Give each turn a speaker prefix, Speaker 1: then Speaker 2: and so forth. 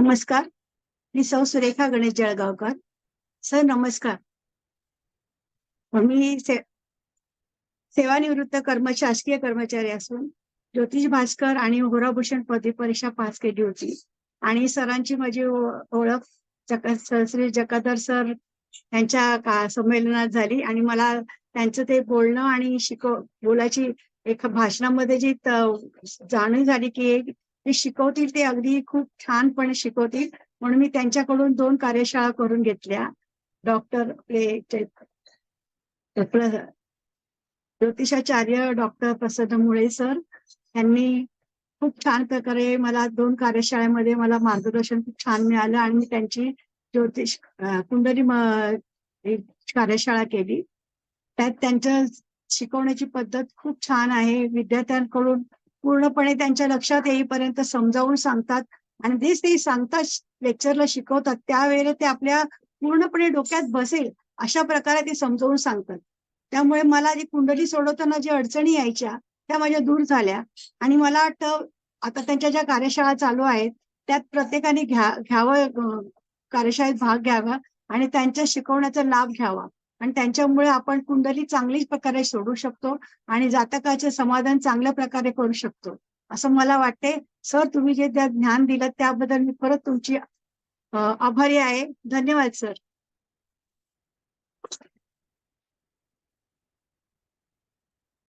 Speaker 1: नमस्कार. मी सौ सुरेखा गणेश जळगावकर. सर नमस्कार. मी से सेवानिवृत्त कर्म शासकीय कर्मचारी असून ज्योतिष भास्कर आणि होराभूषण पदवी परीक्षा पास केली होती. आणि सरांची माझी ओळख जक श्री जकादर सर यांच्या का संमेलनात झाली. आणि मला त्यांचं ते बोलणं आणि शिकव बोलायची एका भाषणामध्ये जी जाणीव झाली की ते शिकवतील ते अगदी खूप छानपणे शिकवतील. म्हणून मी त्यांच्याकडून दोन कार्यशाळा करून घेतल्या. डॉक्टर आपले ज्योतिषाचार्य डॉक्टर प्रसन्न मुळे सर यांनी खूप छान प्रकारे मला दोन कार्यशाळेमध्ये मला मार्गदर्शन खूप छान मिळालं आणि मी त्यांची ज्योतिष कुंडली कार्यशाळा केली. त्यात त्यांच्या शिकवण्याची पद्धत खूप छान आहे. विद्यार्थ्यांकडून पूर्णपणे त्यांच्या लक्षात येईपर्यंत समजावून सांगतात. आणि जेच ते सांगतात लेक्चरला शिकवतात. त्यावेळेला ते आपल्या पूर्णपणे डोक्यात बसेल अशा प्रकारे ते समजावून सांगतात. त्यामुळे मला जी कुंडली सोडवताना ज्या अडचणी यायच्या त्या माझ्या दूर झाल्या. आणि मला वाटतं आता त्यांच्या ज्या कार्यशाळा चालू आहेत त्यात प्रत्येकाने घ्या घ्यावं कार्यशाळेत भाग घ्यावा आणि त्यांच्या शिकवण्याचा लाभ घ्यावा. आणि त्यांच्यामुळे आपण कुंडली चांगलीच प्रकारे सोडू शकतो आणि जातकाचे समाधान चांगल्या प्रकारे करू शकतो. असं मला वाटते. सर तुम्ही जे त्या ज्ञान दिलं त्याबद्दल मी परत तुमची आभारी आहे. धन्यवाद सर.